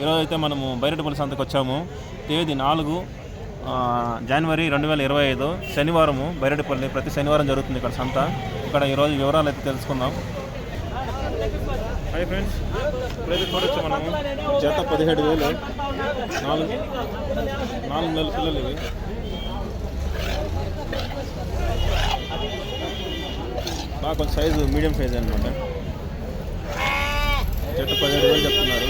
ఈరోజు అయితే మనము బైరెడ్డిపల్లి సంతకు వచ్చాము. తేదీ నాలుగు జనవరి రెండు వేల ఇరవై ఐదు శనివారము బైరెడ్డిపల్లి ప్రతి శనివారం జరుగుతుంది ఇక్కడ సంత. ఇక్కడ ఈరోజు వివరాలు అయితే తెలుసుకుందాం. Hi friends. ఇప్పుడైతే చూడొచ్చు మనము జత పదిహేడు వేలు. నాలుగు నాలుగు నెలల పిల్లలు ఇవి. బాగా కొంచెం సైజు మీడియం సైజ్ అనమాట. జత పదిహేడు వేలు చెప్తున్నారు.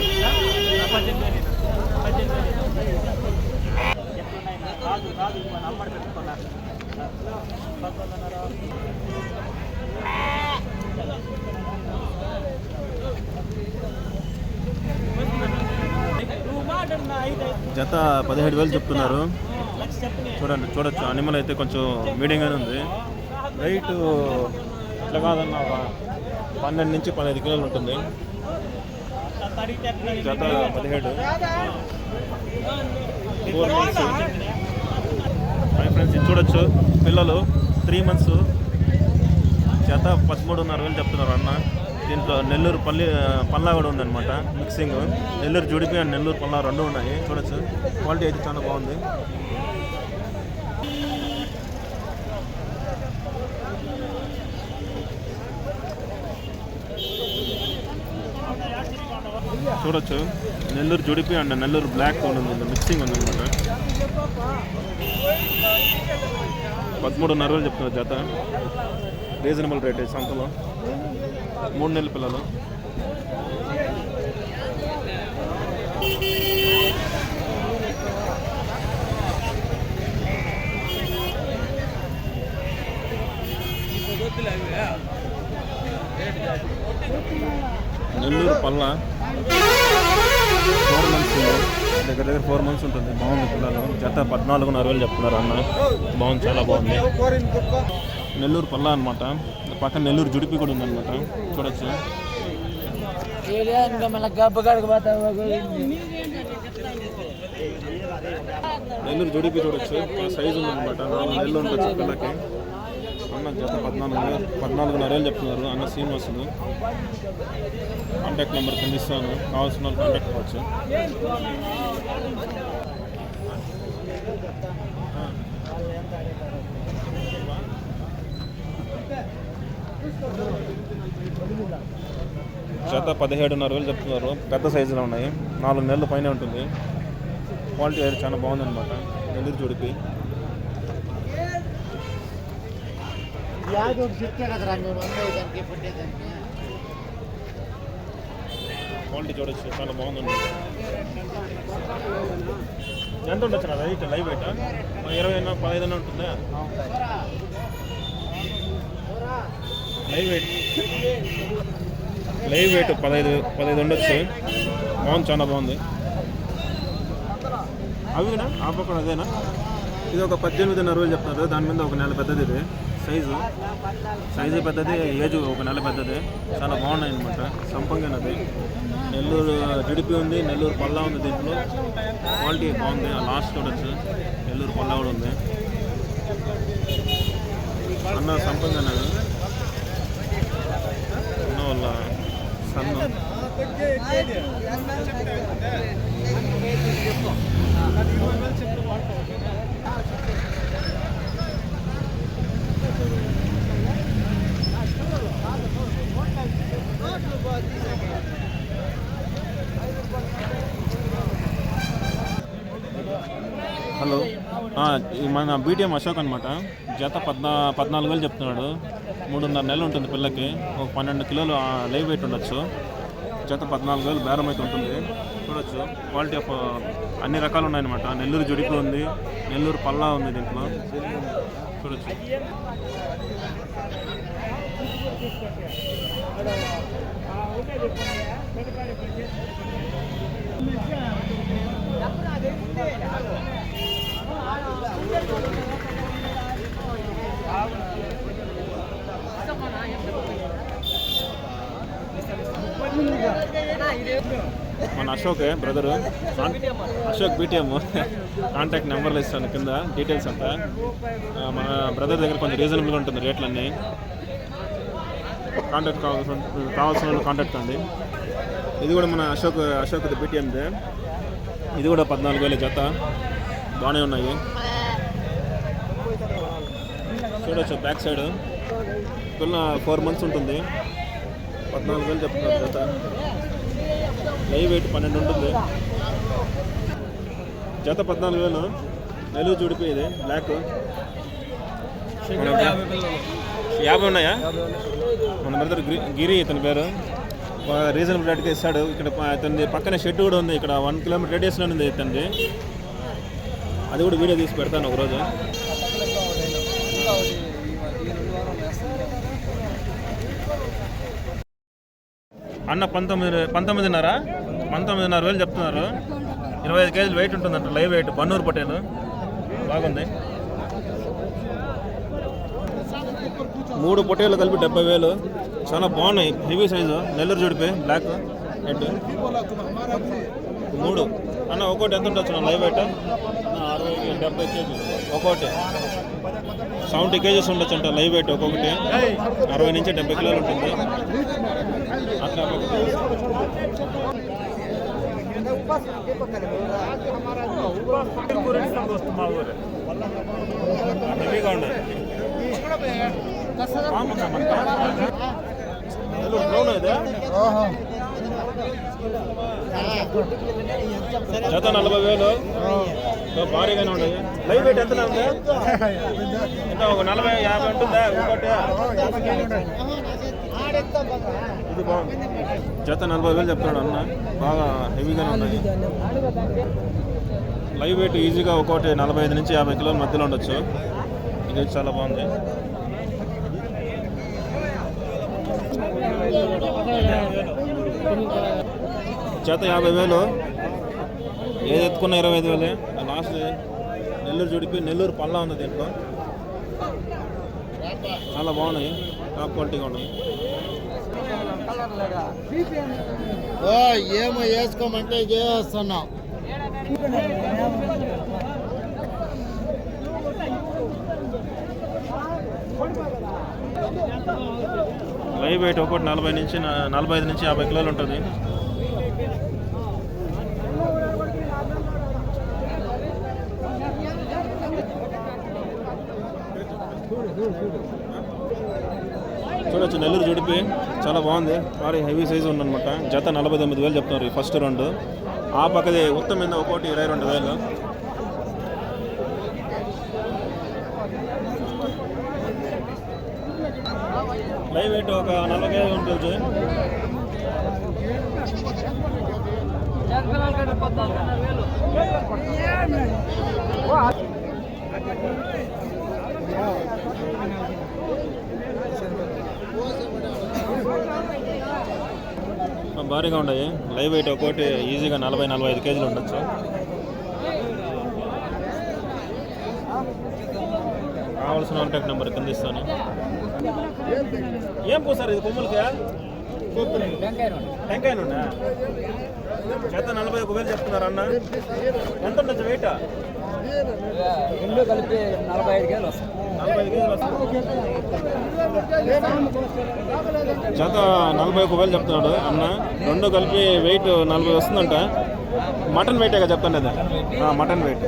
జత పదిహేడు వేలు చెప్తున్నారు. చూడండి చూడొచ్చు. అనిమల్ అయితే కొంచెం మీడియంగానే ఉంది. రైట్ ఇట్లా కాదన్న పన్నెండు నుంచి పదహైదు కిలోలు ఉంటుంది. జత పదిహేడు. ఫోర్ మంత్స్ మై ఫ్రెండ్స్ ఇది చూడొచ్చు. పిల్లలు త్రీ మంత్స్ జత పదమూడున్నర వేలు చెప్తున్నారు అన్న. దీంట్లో నెల్లూరు పల్లి పల్లా కూడా ఉందన్నమాట. మిక్సింగ్ నెల్లూరు జుడిపి అండ్ నెల్లూరు పల్లా రెండు ఉన్నాయి. చూడొచ్చు. క్వాలిటీ అయితే చాలా బాగుంది. చూడొచ్చు నెల్లూరు జుడిపి అండ్ నెల్లూరు బ్లాక్ ఉంది. మిక్సింగ్ ఉందన్నమాట పదమూడున్నర వేలు చెప్తున్నారు జత. రీజనబుల్ రేట్ సంతలో. మూడు నెలల పిల్లలు. నెల్లూరు పల్ల. దగ్గర దగ్గర ఫోర్ మంత్స్ ఉంటుంది. బాగుంది పిల్లలు. జత పద్నాలుగున్నర వేలు చెప్తున్నారు అన్న. బాగుంది చాలా బాగుంది. నెల్లూరు పల్ల అనమాట పక్కన నెల్లూరు జుడిపి కూడా ఉందన్నమాట. చూడొచ్చు. నెల్లూరు జుడిపి చూడొచ్చు. సైజు ఉందన్నమాట. నాలుగు నెలలు ఉండొచ్చు పిల్లకి. అన్న జత పద్నాలుగు పద్నాలుగున్నరేళ్ళు పద్నాలుగున్నర వేలు చెప్తున్నారు. అన్న శ్రీనివాసులు. కాంటాక్ట్ నెంబర్ కింద ఇస్తాను. కావాల్సిన వాళ్ళు కాంటాక్ట్ అవ్వచ్చు. జత పదిహేడున్నర వేలు చెప్తున్నారు. పెద్ద సైజులో ఉన్నాయి. నాలుగు నెలల పైన ఉంటుంది. క్వాలిటీ అయితే చాలా బాగుంది అనమాట నెల్లూరు చూడిపి యాదో చెప్తే కదరా మేము వంద దానికి పుట్టేదానికి క్వాలిటీ చూడొచ్చు చాలా బాగుందండి ఎంత ఉండొచ్చు నా రైట్ లైవ్ వెయిట్ ఇరవై అయినా పదహైదు అయినా ఉంటుందా లైవ్ వెయిట్ లైవ్ వెయిట్ పదహైదు పదహైదు ఉండొచ్చు బాగుంది చాలా బాగుంది అవినా ఆ పక్కన అదేనా ఇది ఒక పద్దెనిమిదిన్నర రోజులు చెప్తున్నారు దాని మీద ఒక నెల పెద్దది ఇది సైజు. సైజు పెద్దది ఏజ్ ఒక నెల పెద్దది. చాలా బాగున్నాయి అనమాట సంపంగినది నెల్లూరు జిడిపి ఉంది నెల్లూరు పల్లా ఉంది దీంట్లో. క్వాలిటీ బాగుంది లాస్ట్ చూడొచ్చు నెల్లూరు పల్లా కూడా ఉంది. అన్న సంపంగి అన్నది. అన్న వల్ల సన్న. హలో. మన బీటీఎం అశోక్ అనమాట జత పద్నా పద్నాలుగు వేలు చెప్తున్నాడు. మూడున్నర నెలలు ఉంటుంది పిల్లకి. ఒక పన్నెండు కిలోలు లైవ్ వెయిట్ ఉండొచ్చు. జత పద్నాలుగు వేలు బేరం అయితే ఉంటుంది. చూడొచ్చు. క్వాలిటీ ఆఫ్ అన్ని రకాలు ఉన్నాయన్నమాట. నెల్లూరు జుడిపి ఉంది. నెల్లూరు పల్లా ఉంది దీంట్లో. చూడొచ్చు. మన Ashok brother Ashok BTM contact నెంబర్లు ఇస్తాను కింద డీటెయిల్స్ అంతా. మన బ్రదర్ దగ్గర కొంచెం రీజనబుల్గా ఉంటుంది రేట్లన్నీ. కాంటాక్ట్ కావాల్సిన కావాల్సిన వాళ్ళు కాంటాక్ట్ అండి ఇది కూడా మన అశోక్ అశోక్ బిటిఎందే ఇది కూడా పద్నాలుగు వేల జత. బాగానే ఉన్నాయి. చూడొచ్చు బ్యాక్ సైడ్ పిల్ల ఫోర్ మంత్స్ ఉంటుంది. పద్నాలుగు వేలు చెప్తున్నారు జత. లైవ్ వెయిట్ పన్నెండు ఉంటుంది. జత పద్నాలుగు వేలు. నెలుగు చూడిపి ఇది బ్లాక్ యాభై ఉన్నాయా? మన బ్రదర్ గిరి- గిరి ఇతని పేరు. రీజనబుల్ రేట్కి ఇస్తాడు. ఇక్కడ ప- పక్కన షెడ్ కూడా ఉంది. ఇక్కడ వన్ కిలోమీటర్ రేడియస్లో ఉంది ఇతనిది. అది కూడా వీడియో తీసి పెడతాను ఒకరోజు. అన్న పంతొమ్మిది పంతొమ్మిదిన్నర? పంతొమ్మిదిన్నర వేలు చెప్తున్నారు. ఇరవై ఐదు కేజీలు వెయిట్ ఉంటుందంట లైవ్ వెయిట్ బన్నూరు పటేలు. బాగుంది. మూడు పొటేలు కలిపి డెబ్బై వేలు. చాలా బాగున్నాయి. Heavy size. నెల్లూరు జుడిపి బ్లాక్ హెడ్ మూడు. అన్న ఒక్కోటి ఎంత ఉండొచ్చు నా లైవ్ వెయిట్ అరవై డెబ్బై కేజీలు. ఒక్కోటి సెవెంటీ కేజీస్ ఉండొచ్చు అంట. లైవ్ వెయిట్ ఒక్కొక్కటి. అరవై నుంచి డెబ్బై కిలోలు ఉంటుంది. అట్లా హెవీగా బాగుందా మనకి? నెల్లూరు బ్రౌన్ ఇది జత నలభై వేలు. భారీగానే ఉన్నాయి. లైవ్ వెయిట్ ఎంత ఉంది? ఎంత ఒక నలభై యాభై ఉంటుందా ఇంకోటి? ఇది బాగుంది. జత నలభై వేలు చెప్తున్నాడు అన్న. బాగా హెవీగానే ఉన్నాయి. లైవ్ వెయిట్ ఈజీగా ఒక్కోటి నలభై ఐదు నుంచి యాభై కిలోల మధ్యలో ఉండొచ్చు. ఇది చాలా బాగుంది. చేత యాభై వేలు. ఏది ఎత్తుకున్న ఇరవై ఐదు వేలే. లాస్ట్ నెల్లూరు జుడిపి నెల్లూరు పళ్ళ ఉంది దీంట్లో. చాలా బాగున్నాయి. టాప్ క్వాలిటీగా ఉన్నాయి. ఓ ఏమో వేసుకోమంటే చేస్తున్నాం లైవ్ వెయిట్ ఒకటి నలభై నుంచి నలభై ఐదు నుంచి యాభై కిలోలు ఉంటుంది. చూడొచ్చు నెల్లూరు జుడిపి చాలా బాగుంది. భారీ హెవీ సైజు ఉందన్నమాట. జత నలభై తొమ్మిది వేలు చెప్తున్నారు ఈ ఫస్ట్ రెండు. ఆ పక్కది ఉత్తమ మీద ఒకటి ఇరవై రెండు వేలు. లైవ్ ఒక నలభై కేజీ ఉంటుంది భారీగా ఉన్నాయి. లైవ్ వెయిట్ ఒక్కోటి ఈజీగా నలభై నలభై ఐదు కేజీలు ఉండొచ్చు. కావాల్సిన కాంటాక్ట్ నెంబర్ కింద ఇస్తాను. ఏం పోసారు ఇది కొమ్ములకి? టెంకాయ నుండా చేత నలభై ఒక వేలు చెప్తున్నారు అన్న. ఎంత ఉండొచ్చు వెయిట్ రెండు కలిపి నలభై ఐదు కేజీలు వస్తాయి. చేత నలభై ఒక వేలు చెప్తున్నాడు అన్న. రెండు కలిపి వెయిట్ నలభై వస్తుందంట. మటన్ వెయిటే కదా చెప్తాను లేదా మటన్ వెయిట్.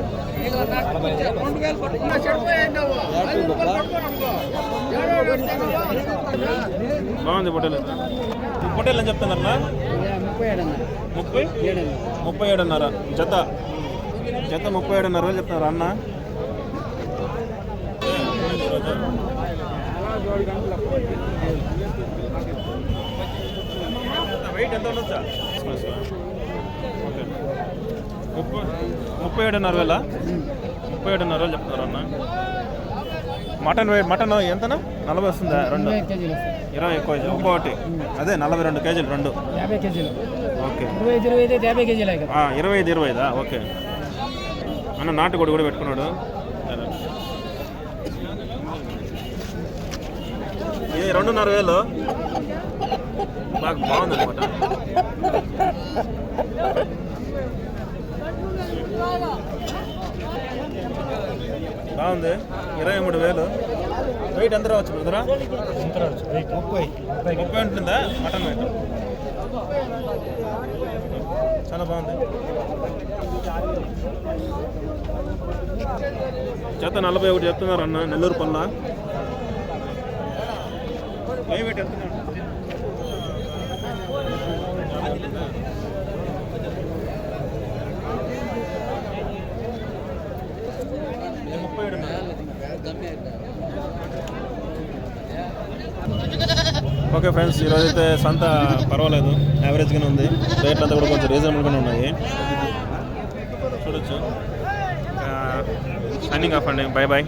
బాగుంది పొట్టేలు. ఈ పొట్టేలు అని చెప్తున్నారా ముప్పై అన్న ముప్పై ముప్పై ఏడున్నర. జత. జత ముప్పై ఏడున్నర వేలు చెప్తున్నారు అన్న? వెయిట్ ఎంత ఉండొచ్చా ముప్పై ముప్పై ఏడున్నర వేల. ముప్పై ఏడున్నర వేలు చెప్తున్నారు అన్న. మటన్ మటన్ ఎంతనా? నలభై వస్తుందా? రెండు. ఇరవై ఎక్కువ ఒక్కొక్కటి అదే నలభై రెండు కేజీలు రెండు. యాభై కేజీలు. ఓకే. ఇరవై ఐదు ఇరవై ఐదు యాభై కేజీలు ఇరవై ఐదు ఇరవై ఐదా? ఓకే. అన్న నాటుకోడి కూడా పెట్టుకున్నాడు. ఇది రెండున్నర వేలు? బాగా బాగుంది అనమాట బాగుంది. ఇరవై మూడు వేలు. వెయిట్ ఎంత రావచ్చు బ్రదరా? ముప్పై. ముప్పై ఉంటుందా? మటన్ వెయిట్ చాలా బాగుంది. చేత నలభై ఒకటి చెప్తున్నారు అన్న నెల్లూరు పల్ల లైవ్ వెయిట్ ఎంత ముప్పై ఏడు ఓకే ఫ్రెండ్స్ ఈరోజు అయితే సంత పర్వాలేదు. యావరేజ్గానే ఉంది. రేట్లు అంతా కూడా కొంచెం రీజనబుల్గానే ఉన్నాయి. చూడొచ్చు. సైనింగ్ ఆఫ్ అండి. Bye bye